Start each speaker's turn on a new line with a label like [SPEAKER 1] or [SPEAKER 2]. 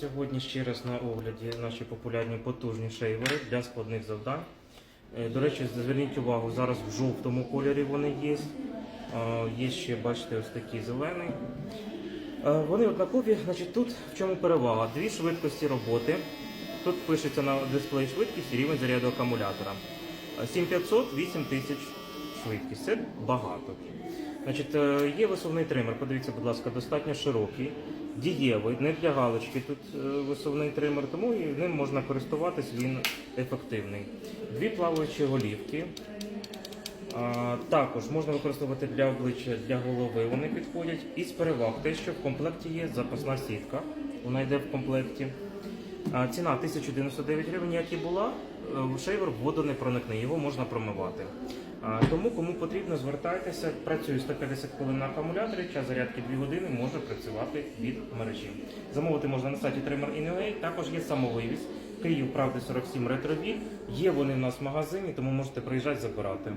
[SPEAKER 1] Сьогодні ще раз на огляді наші популярні потужні шейвери для складних завдань. Е, До речі, зверніть увагу, зараз в жовтому кольорі вони є. Є ще, бачите, ось такий зелений. Е, Вони однакові, значить, тут в чому перевага? Дві швидкості роботи. Тут пишеться на дисплеї швидкість і рівень заряду акумулятора. Е, 7500, 8000 швидкість. Це багато. Значить, е, є висувний тример, подивіться, будь ласка, достатньо широкий, дієвий, не для галочки тут е, висувний тример, тому і ним можна користуватись, він ефективний. Дві плаваючі голівки. А, також можна використовувати для обличчя, для голови вони підходять. І з переваг те, що в комплекті є запасна сітка, вона йде в комплекті. Ціна 1099 гривень, як і була, е, шейвер в не проникне, його можна промивати. Тому кому потрібно, звертайтеся, працює 150 хвилин на акумуляторі, час зарядки 2 години може працювати від мережі. Замовити можна на сайті Trimmer.in.ua, також є самовивіз. Київ, правди 47 ретрові. Є вони в нас в магазині, тому можете приїжджати забирати.